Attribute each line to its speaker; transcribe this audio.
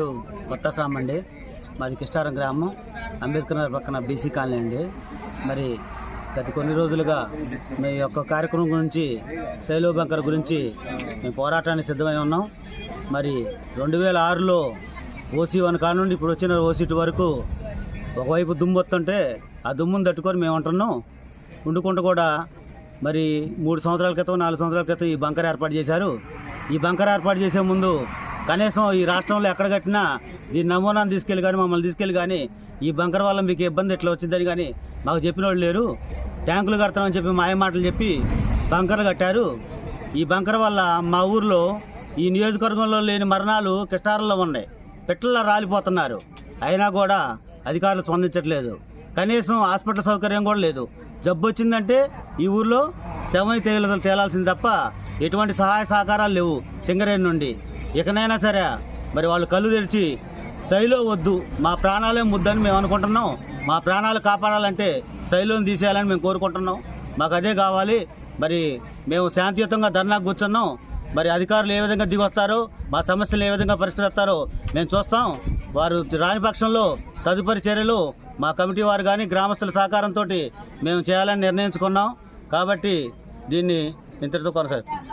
Speaker 1: కొత్త సామండి మాది కిష్టారం గ్రామం. అంబేద్కర్ నగర్ పక్కన బీసీ కాలనీ అండి. మరి గత కొన్ని రోజులుగా మీ యొక్క కార్యక్రమం గురించి శైలో బంకర్ గురించి మేము పోరాటానికి సిద్ధమై ఉన్నాం. మరి రెండు వేల ఆరులో ఓసీ వన్ కాడ నుండి ఇప్పుడు వచ్చిన ఓసీ టూ వరకు ఒకవైపు దుమ్ము వస్తుంటే ఆ దుమ్మును తట్టుకొని మేము ఉంటున్నాం. ఉండుకుంటూ కూడా మరి మూడు సంవత్సరాల క్రితం నాలుగు సంవత్సరాల క్రితం ఈ బంకర్ ఏర్పాటు చేశారు. ఈ బంకర్ ఏర్పాటు చేసే ముందు కనీసం ఈ రాష్ట్రంలో ఎక్కడ కట్టినా దీని నమూనాను తీసుకెళ్ళి కానీ మమ్మల్ని తీసుకెళ్ళి కానీ ఈ బంకర్ వల్ల మీకు ఇబ్బంది ఎట్లా వచ్చిందని కానీ మాకు చెప్పిన వాళ్ళు లేరు. ట్యాంకులు కడతామని చెప్పి మాయ మాటలు చెప్పి బంకర్లు కట్టారు. ఈ బంకర్ వల్ల మా ఊర్లో ఈ నియోజకవర్గంలో లేని మరణాలు కిష్టారంలో ఉన్నాయి. పిట్టల్లో రాలిపోతున్నారు. అయినా కూడా అధికారులు స్పందించట్లేదు. కనీసం హాస్పిటల్ సౌకర్యం కూడా లేదు. జబ్బు వచ్చిందంటే ఈ ఊర్లో శవం తేల తేలాల్సింది తప్ప ఎటువంటి సహాయ సహకారాలు లేవు సింగరేణి నుండి. ఇకనైనా సరే మరి వాళ్ళు కళ్ళు తెరిచి శైలో వద్దు మా ప్రాణాలే ముద్దని మేము అనుకుంటున్నాం. మా ప్రాణాలు కాపాడాలంటే శైలోని తీసేయాలని మేము కోరుకుంటున్నాం. మాకు అదే కావాలి. మరి మేము శాంతియుతంగా ధర్నాకు కూర్చున్నాం. మరి అధికారులు ఏ విధంగా దిగొస్తారో మా సమస్యలు ఏ విధంగా పరిష్కరిస్తారో మేము చూస్తాం. వారు రాని పక్షంలో తదుపరి చర్యలు మా కమిటీ వారు కానీ గ్రామస్తుల సహకారంతో మేము చేయాలని నిర్ణయించుకున్నాం. కాబట్టి దీన్ని ఇంతటితో కొనసాగుతాం